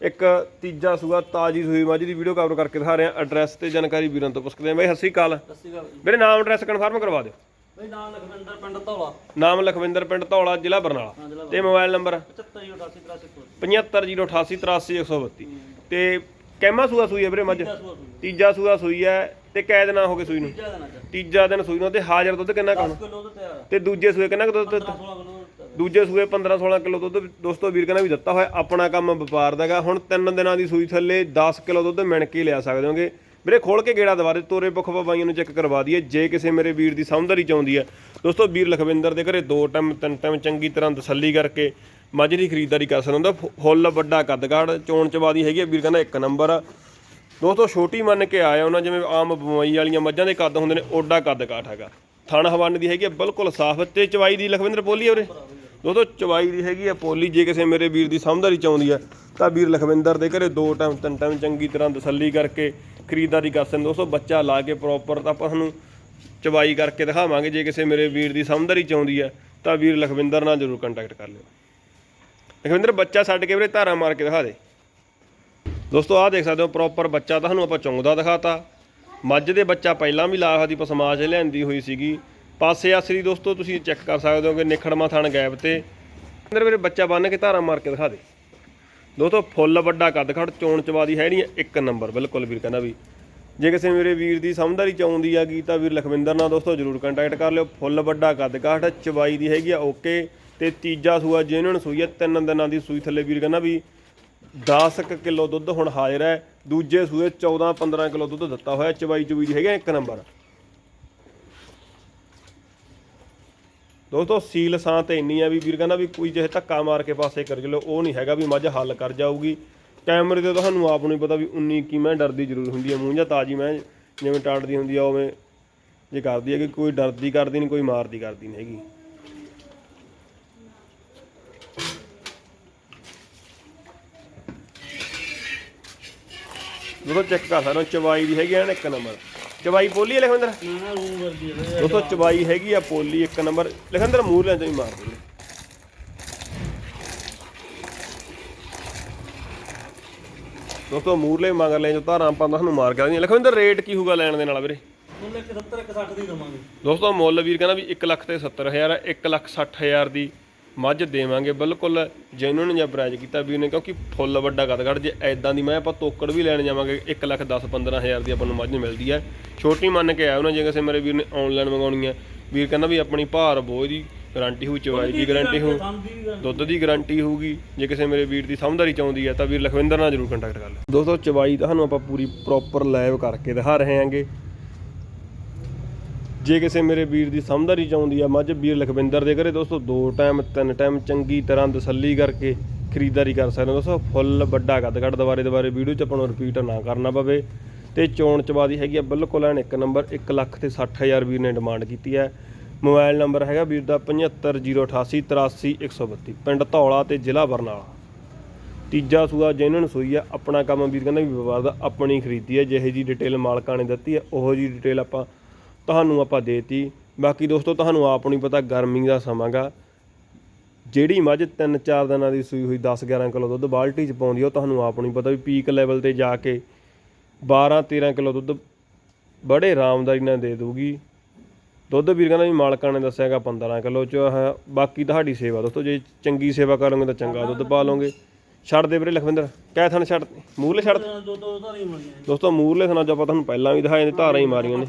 ਇੱਕ ਤੀਜਾ ਸੂਆ ਤਾਜੀ ਸੂਈ ਮੱਝ ਦੀ ਵੀਡੀਓ ਕਵਰ ਕਰਕੇ ਦਿਖਾ ਰਹੇ। ਐਡਰੈਸ ਤੇ ਜਾਣਕਾਰੀ ਵੀਰਾਂ ਤੋਂ ਪੁੱਛਦੇ ਹਾਂ। ਬਾਈ ਸਤਿ ਸ਼੍ਰੀ ਅਕਾਲ। ਸਤਿ ਸ਼੍ਰੀ ਅਕਾਲ ਜੀ। ਮੇਰੇ ਨਾਮ ਐਡਰੈਸ ਕਨਫਰਮ ਕਰਵਾ ਦਿਓ। ਬਈ ਨਾਮ ਲਖਵਿੰਦਰ ਪਿੰਡ ਧੌਲਾ। ਨਾਮ ਲਖਵਿੰਦਰ ਪਿੰਡ ਧੌਲਾ ਜ਼ਿਲ੍ਹਾ ਬਰਨਾਲਾ। ਹਾਂ ਜ਼ਿਲ੍ਹਾ ਤੇ ਮੋਬਾਈਲ ਨੰਬਰ 75 88 83 7508838132 ਤੇ ਕੈਮਾ ਸੂਆ ਸੂਈ ਹੈ ਵੀਰੇ ਮੱਝ? ਤੀਜਾ ਸੂਆ ਸੂਈ। ਹੈ ਤੇ ਕੈਦ ਨਾ ਹੋ ਗਏ ਸੂਈ ਨੂੰ? ਤੀਜਾ ਦਿਨ ਸੂਈ ਨੂੰ। ਤੇ ਹਾਜ਼ਰ ਦੁੱਧ ਕਿੰਨਾ 10 ਕਹਣਾ ਕਿਲੋ ਤੇ ਤਿਆਰ ਆ। ਤੇ ਦੂਜੇ ਸੂਏ ਕਿੰਨਾ ਕੁ ਦੁੱਧ 16 ਕਿਲੋ। ਤੇ ਤਿਆਰ ਦੂਜੇ ਸੂਏ 15 16 ਕਿਲੋ ਦੁੱਧ ਦੋਸਤੋ ਵੀਰ ਕਹਿੰਦਾ ਵੀ ਦਿੱਤਾ ਹੋਇਆ ਆਪਣਾ ਕੰਮ ਵਪਾਰ ਦਾਗਾ ਹੁਣ ਤਿੰਨ ਦਿਨਾਂ ਦੀ ਸੂਈ ਥੱਲੇ 10 ਕਿਲੋ ਦੁੱਧ ਮਿਣ ਕੇ ਲਿਆ ਸਕਦੇ ਹੋਗੇ। ਵੀਰੇ ਖੋਲ ਕੇ ਗੇੜਾ ਦਵਾ ਦੇ ਤੋਰੇ ਪੁੱਖ ਬਾਈਆਂ ਨੂੰ ਚੈੱਕ ਕਰਵਾ ਦਈਏ ਜੇ ਕਿਸੇ ਮੇਰੇ ਵੀਰ ਦੀ ਸਮਝਦਾਰੀ ਆਉਂਦੀ ਹੈ। ਦੋਸਤੋ ਵੀਰ ਲਖਵਿੰਦਰ ਦੇ ਘਰੇ ਦੋ ਟਾਈਮ ਤਿੰਨ ਟਾਈਮ ਚੰਗੀ ਤਰ੍ਹਾਂ ਤਸੱਲੀ ਕਰਕੇ ਮੱਝ ਦੀ ਖਰੀਦਦਾਰੀ ਕਰ ਸਕਦਾ ਹੁੰਦਾ। ਫੁ- ਫੁੱਲ ਵੱਡਾ ਕੱਦਕਾੜ ਚੋਣ ਚਵਾਦੀ ਹੈਗੀ ਆ, ਵੀਰ ਕਹਿੰਦਾ ਇੱਕ ਨੰਬਰ। ਆ ਦੋਸਤੋ ਛੋਟੀ ਮੰਨ ਕੇ ਆਇਆ ਉਹਨਾਂ ਜਿਵੇਂ ਆਮ ਬਮਈ ਵਾਲੀਆਂ ਮੱਝਾਂ ਦੇ ਕੱਦ ਹੁੰਦੇ ਨੇ ਓਡਾ ਕੱਦ ਕਾਠ ਹੈਗਾ। ਥਣ ਹਵਨ ਦੀ ਹੈਗੀ ਆ ਬਿਲਕੁਲ ਸਾਫ਼ ਤੇ ਚਵਾਈ ਦੀ। ਲਖਵਿੰਦਰ ਬੋਲੀ ਆ ਉਰੇ। ਦੋਸਤੋ ਚਵਾਈ ਦੀ ਹੈਗੀ ਆ ਪੋਲੀ, ਜੇ ਕਿਸੇ ਮੇਰੇ ਵੀਰ ਦੀ ਸਮਝਦਾਰੀ ਚਾਹੁੰਦੀ ਆ, ਤਾਂ ਵੀਰ ਲਖਵਿੰਦਰ ਦੇ ਘਰੇ ਦੋ ਟਾਈਮ, ਤਿੰਨ ਟਾਈਮ ਚੰਗੀ ਤਰ੍ਹਾਂ ਤਸੱਲੀ ਕਰਕੇ ਖਰੀਦਦਾਰੀ ਕਰ ਸਕਦੇ ਦੋਸਤੋ ਬੱਚਾ ਲਾ ਕੇ ਪ੍ਰੋਪਰ ਤਾਂ ਆਪਾਂ ਤੁਹਾਨੂੰ ਚਵਾਈ ਕਰਕੇ ਦਿਖਾਵਾਂਗੇ। ਜੇ ਕਿਸੇ ਮੇਰੇ ਵੀਰ ਦੀ ਸਮਝਦਾਰੀ ਚਾਹੁੰਦੀ ਆ, ਤਾਂ ਵੀਰ ਲਖਵਿੰਦਰ ਨਾਲ ਜ਼ਰੂਰ ਕੰਟੈਕਟ ਕਰ ਲਿਓ। ਲਖਵਿੰਦਰ, ਬੱਚਾ ਛੱਡ ਕੇ ਵੀਰੇ ਧਾਰਾ ਮਾਰ ਕੇ ਦਿਖਾ ਦੇ। ਦੋਸਤੋ, ਆਹ ਦੇਖ ਸਕਦੇ ਹੋ ਪ੍ਰੋਪਰ ਬੱਚਾ ਤੁਹਾਨੂੰ ਆਪਾਂ ਚੁੰਗਦਾ ਦਿਖਾਤਾ। ਮੱਝ ਦੇ ਬੱਚਾ ਪਹਿਲਾਂ ਵੀ ਲਾਹਾ ਦੀ ਪਸਮਾਜ ਲਿਆਂਦੀ ਹੋਈ ਸੀਗੀ। ਪਾਸੇ ਆਸਰੀ ਦੋਸਤੋ, ਤੁਸੀਂ ਚੈੱਕ ਕਰ ਸਕਦੇ ਹੋ ਕਿ ਨਿਖੜਮਾ ਥਣ ਗੈਪ ਤੇ। ਅੰਦਰ ਮੇਰੇ ਬੱਚਾ ਬੰਨ ਕੇ ਧਾਰਾ ਮਾਰ ਕੇ ਦਿਖਾ ਦੇ। ਦੋਸਤੋ, ਫੁੱਲ ਵੱਡਾ ਕੱਦ ਖੜ ਚੋਣ ਚਵਾਦੀ ਹੈ ਨਹੀਂ ਇੱਕ ਨੰਬਰ, ਬਿਲਕੁਲ ਵੀਰ ਕਹਿੰਦਾ ਵੀ। ਜੇ ਕਿਸੇ ਮੇਰੇ ਵੀਰ ਦੀ ਸਮਝਦਾਰੀ ਚਾਹੁੰਦੀ ਆ ਗਈ ਤਾਂ ਵੀਰ ਲਖਵਿੰਦਰ ਨਾਲ ਦੋਸਤੋ ਜਰੂਰ ਕੰਟੈਕਟ ਕਰ ਲਿਓ। ਫੁੱਲ ਵੱਡਾ ਕੱਦ ਕਾਠ ਚਵਾਈ ਦੀ ਹੈਗੀ ਆ ਓਕੇ। ਤੇ ਤੀਜਾ ਸੂਆ ਜਿਹਨਾਂ ਨੂੰ ਸੂਈ ਆ, ਤਿੰਨ ਦਿਨਾਂ ਦੀ ਸੂਈ ਥੱਲੇ ਵੀਰ ਕਹਿੰਦਾ ਵੀ 10 ਕੁ ਕਿਲੋ ਦੁੱਧ ਹੁਣ ਹਾਜ਼ਰ ਹੈ। ਦੂਜੇ ਸੂਏ 14 15 ਕਿਲੋ ਦੁੱਧ ਦਿੱਤਾ ਹੋਇਆ, ਚਵਾਈ ਚੁਈ ਦੀ ਹੈਗਾ ਇੱਕ ਨੰਬਰ। ਦੋਸਤੋ ਸੀਲ ਸਾਂ ਤੇ ਇੰਨੀ ਆ ਵੀ ਵੀਰ ਕਹਿੰਦਾ ਵੀ ਕੋਈ ਜਿਹੇ ਧੱਕਾ ਮਾਰ ਕੇ ਪਾਸੇ ਕਰ ਚਲੋ ਉਹ ਨਹੀਂ ਹੈਗਾ ਵੀ ਮੱਝ ਹੱਲ ਕਰ ਜਾਊਗੀ। ਕੈਮਰੇ ਤੇ ਤੁਹਾਨੂੰ ਆਪ ਨੂੰ ਹੀ ਪਤਾ ਵੀ 19 ਕੀ ਮੈਂ ਡਰਦੀ ਜ਼ਰੂਰ ਹੁੰਦੀ ਹੈ ਮੂੰਹ ਜਾਂ ਤਾਜੀ ਮੈਂ ਜਿਵੇਂ ਟਾੜਦੀ ਹੁੰਦੀ ਆ, ਉਵੇਂ ਜੇ ਕਰਦੀ ਹੈ ਕਿ ਕੋਈ ਡਰਦੀ ਕਰਦੀ ਨਹੀਂ, ਕੋਈ ਮਾਰਦੀ ਕਰਦੀ ਨਹੀਂ ਹੈਗੀ। ਦੋਸਤੋ ਚੈੱਕ ਕਰ ਸਕਦੇ ਚਵਾਈ ਦੀ ਹੈਗੀ ਆ ਨਾ ਇੱਕ ਨੰਬਰ। ਚਵਾਈ ਪੋਲੀ ਹੈ ਲਖਵਿੰਦਰ? ਨਾ ਨਾ ਰੂਮ ਵਰਦੀ ਹੈ ਦੋਸਤੋ ਚਵਾਈ ਹੈਗੀ ਆ ਪੋਲੀ ਇੱਕ ਨੰਬਰ। ਲਖਵਿੰਦਰ ਮੂਰ ਲੈਂ ਹੀ ਮਾਰ ਦੇ ਦੋਸਤੋ ਮੂਰਲੇ ਮਗਰ ਲੈ ਜੋ ਧਾਰਾਂ ਆਪਾਂ ਤੁਹਾਨੂੰ ਮਾਰ ਕੇ ਆਉਂਦੀਆਂ। ਲਖਵਿੰਦਰ ਰੇਟ ਕੀ ਹੋਊਗਾ ਲੈਣ ਦੇ ਨਾਲ ਵੀਰੇ? ਮੁੱਲ 170 160 ਦੀ ਦਵਾਂਗੇ। ਦੋਸਤੋ ਮੁੱਲ ਵੀਰ ਕਹਿੰਦਾ ਵੀ 1 ਲੱਖ ਤੇ 70000 ਹੈ 1 ਲੱਖ 60000 ਦੀ ਮੱਝ ਦੇਵਾਂਗੇ ਬਿਲਕੁਲ ਜੈਨੂਨ ਜਾਂ ਪ੍ਰਾਈਜ਼ ਕੀਤਾ ਵੀਰ ਨੇ ਕਿਉਂਕਿ ਫੁੱਲ ਵੱਡਾ ਕਦਗੜ ਜੇ ਐਦਾਂ ਦੀ ਮੈਂ ਆਪਾਂ ਤੋਕੜ ਵੀ ਲੈਣ ਜਾਵਾਂਗੇ 1 ਲੱਖ 10 15000 ਦੀ ਆਪਾਂ ਨੂੰ ਮੱਝ ਮਿਲਦੀ ਹੈ। ਛੋਟੀ ਮੰਨ ਕੇ ਆਇਆ ਉਹਨਾਂ ਜੇ ਕਿਸੇ ਮੇਰੇ ਵੀਰ ਨੇ ਆਨਲਾਈਨ ਮੰਗਾਉਣੀ ਹੈ ਵੀਰ ਕਹਿੰਦਾ ਵੀ ਆਪਣੀ ਭਾਰ ਬੋਝ ਦੀ ਗਾਰੰਟੀ ਹੋਊ ਚਵਾਈ ਦੀ ਗਾਰੰਟੀ ਹੋਊ ਦੁੱਧ ਦੀ ਗਾਰੰਟੀ ਹੋਊਗੀ ਜੇ ਕਿਸੇ ਮੇਰੇ ਵੀਰ ਦੀ ਸਮਝਦਾਰੀ ਚਾਹੁੰਦੀ ਹੈ ਤਾਂ ਵੀਰ ਲਖਵਿੰਦਰ ਨਾਲ ਜ਼ਰੂਰ ਕੰਟੈਕਟ ਕਰ ਲਿਓ। ਦੋਸਤੋ ਚਵਾਈ ਤੁਹਾਨੂੰ ਆਪਾਂ ਪੂਰੀ ਪ੍ਰੋਪਰ ਲਾਈਵ ਕਰਕੇ ਦਿਖਾ ਰਹੇ ਹਾਂਗੇ। ਜੇ ਕਿਸੇ ਮੇਰੇ ਵੀਰ ਦੀ ਸਮਝਦਾਰੀ 'ਚ ਆਉਂਦੀ ਆ ਮੱਝ ਵੀਰ ਲਖਵਿੰਦਰ ਦੇ ਘਰੇ ਦੋਸਤੋ, ਦੋ ਟਾਈਮ ਤਿੰਨ ਟਾਈਮ ਚੰਗੀ ਤਰ੍ਹਾਂ ਤਸੱਲੀ ਕਰਕੇ ਖਰੀਦਦਾਰੀ ਕਰ ਸਕਦੇ ਹੋ। ਦੋਸਤੋ, ਫੁੱਲ ਵੱਡਾ ਕੱਦ ਕੱਢ ਦੁਬਾਰੇ ਦੁਬਾਰੇ ਵੀਡੀਓ ਚ ਆਪਾਂ ਨੂੰ ਰਿਪੀਟ ਨਾ ਕਰਨਾ ਪਵੇ। ਤੇ ਚੋਣ ਚਵਾਦੀ ਹੈਗੀ ਆ, ਬਿਲਕੁਲ ਐਨ ਇੱਕ ਨੰਬਰ 1 ਲੱਖ ਤੇ 60000 ਵੀਰ ਨੇ ਡਿਮਾਂਡ ਕੀਤੀ ਹੈ ਮੋਬਾਈਲ ਨੰਬਰ ਹੈਗਾ ਵੀਰ ਦਾ 7508883132 ਪਿੰਡ ਧੌਲਾ ਤੇ ਜ਼ਿਲ੍ਹਾ ਬਰਨਾਲਾ। ਤੀਜਾ ਸੂਆ ਜਿਹਨਾਂ ਨੂੰ ਸੂਈ ਆ, ਆਪਣਾ ਕੰਮ ਵੀਰ ਕਹਿੰਦਾ ਵੀ ਵਪਾਰ ਦਾ ਆਪਣੀ ਖਰੀਦੀ ਹੈ ਜਿਹੇ ਜੀ ਡਿਟੇਲ ਮਾਲਕਾਂ ਨੇ ਦਿੱਤੀ ਹੈ ਉਹੋ ਜੀ ਡਿਟੇਲ ਆਪਾਂ ਤੁਹਾਨੂੰ ਆਪਾਂ ਦੇਤੀ। ਬਾਕੀ ਦੋਸਤੋ ਤੁਹਾਨੂੰ ਆਪ ਨੂੰ ਹੀ ਪਤਾ ਗਰਮੀ ਦਾ ਸਮਾਂਗਾ। ਜਿਹੜੀ ਮੱਝ 3-4 ਦਿਨਾਂ ਦੀ ਸੂਈ ਹੋਈ 10-11 ਕਿਲੋ ਦੁੱਧ ਬਾਲਟੀ 'ਚ ਪਾਉਂਦੀ ਉਹ ਤੁਹਾਨੂੰ ਆਪ ਨੂੰ ਪਤਾ ਵੀ ਪੀਕ ਲੈਵਲ ਤੇ ਜਾ ਕੇ 12-13 ਕਿਲੋ ਦੁੱਧ ਬੜੇ ਆਰਾਮਦਾਰੀ ਨਾਲ ਦੇ ਦੂਗੀ ਦੁੱਧ ਵੀਰ ਕਹਿੰਦਾ ਵੀ ਮਾਲਕਾਂ ਨੇ ਦੱਸਿਆਗਾ 15 ਕਿਲੋ ਚ ਬਾਕੀ ਤੁਹਾਡੀ ਸੇਵਾ ਦੋਸਤੋ ਜੇ ਚੰਗੀ ਸੇਵਾ ਕਰੋਗੇ ਤਾਂ ਚੰਗਾ ਦੁੱਧ ਪਾ ਲਓਗੇ। ਛੱਡ ਦੇ ਵੀਰੇ ਲਖਵਿੰਦਰ ਕਹਿ ਥਣ ਛੱਡ ਮੂਰਲੇ ਛੱਡ। ਦੋਸਤੋ ਮੂਰਲੇ ਥਣਾ ਜੋ ਆਪਾਂ ਤੁਹਾਨੂੰ ਪਹਿਲਾਂ ਵੀ ਦਿਖਾਏ ਨੇ ਧਾਰਾਂ ਹੀ ਮਾਰੀਆਂ ਨੇ।